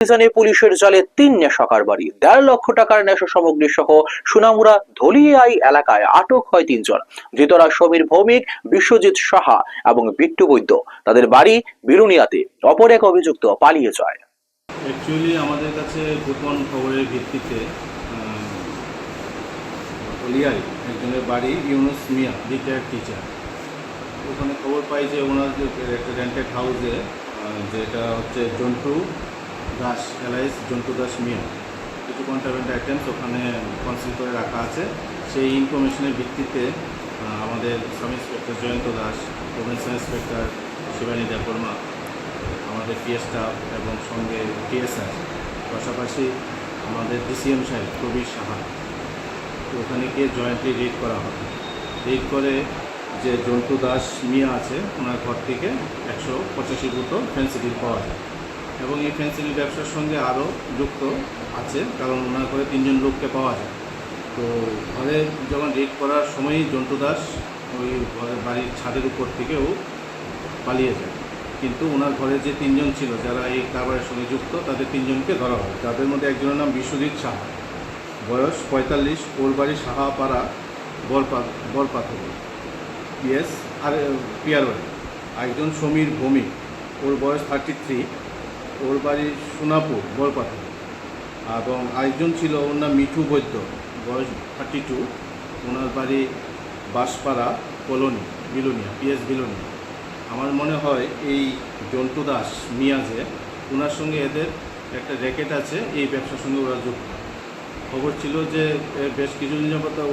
অভিযানে পুলিশের জালে তিন নেশাকার বাড়ি। দেড় লক্ষ টাকার নেশা সামগ্রী সহ সুনামুরা ধলিয়াই এলাকায় আটক হয় তিনজন। ধৃতরা সমীর ভৌমিক, বিশ্বজিৎ সাহা এবং বিট্টু বৈদ্য। তাদের বাড়ি বিরুনিয়াতে। অপর এক অভিযুক্ত পালিয়ে যায়। অ্যাকচুয়ালি আমাদের কাছে গোপন খবরের ভিত্তিতে হলিয়ায় একজনের বাড়ি ইউনুস মিয়া রিটায়ার্ড টিচার ওখানে খবর পাই যে ওনার একটা রেন্টেড হাউসে যেটা হচ্ছে জন্টু দাস এলাইস জন্তু দাস মিয়া। কিছু কন্ট্রাভেন্ট আইটেমস ওখানে কনসিল করে রাখা আছে। সেই ইনফরমেশনের ভিত্তিতে আমাদের sub inspector Jayanta Das provincial inspector Shivani Debbarma, আমাদের টি স্টাফ এবং সঙ্গে টিএসআর পাশাপাশি আমাদের ডিসিএম সাহেব প্রবীর সাহা। ওখানে গিয়ে জয়েন্টলি রেড করা হয়। রেড করে যে জন্তু দাস মিয়া আছে, ওনার ঘর থেকে একশো পঁচাশি বোতল ফেন্সিডিল পাওয়া যায়। এবং এই ফেন্সিডিল ব্যবসার সঙ্গে আরও যুক্ত আছে, কারণ ওনার ঘরে তিনজন লোককে পাওয়া যায়। তো ঘরে যখন রেড করার সময়ই জন্টু দাস ওই ঘরের বাড়ির ছাদের উপর থেকেও পালিয়ে যায়। কিন্তু ওনার ঘরে যে তিনজন ছিল, যারা এই কারবারের সঙ্গে যুক্ত, তাদের তিনজনকে ধরা হয়। তাদের মধ্যে একজনের নাম বিশ্বজিৎ সাহা। বয়স পঁয়তাল্লিশ, ওর বাড়ি সাহাপাড়া, বরপা বরপাথর। পিএস আর পিয়ার বাড়ি। একজন সমীর ভৌমিক। ওর বয়স থার্টি থ্রি ওর বাড়ি সোনাপুর বরপাথর এবং আরেকজন ছিল, ওর নাম মিঠু বৈদ্য, বয়স থার্টি টু ওনার বাড়ি বাঁশপাড়া কলোনি, বিলোনিয়া পিএস বিলোনিয়া। আমার মনে হয় এই জন্টু দাস মিয়াজে ওনার সঙ্গে এদের একটা র্যাকেট আছে, এই ব্যবসার সঙ্গে ওরা যুক্ত। খবর ছিল যে বেশ কিছুদিন যাবত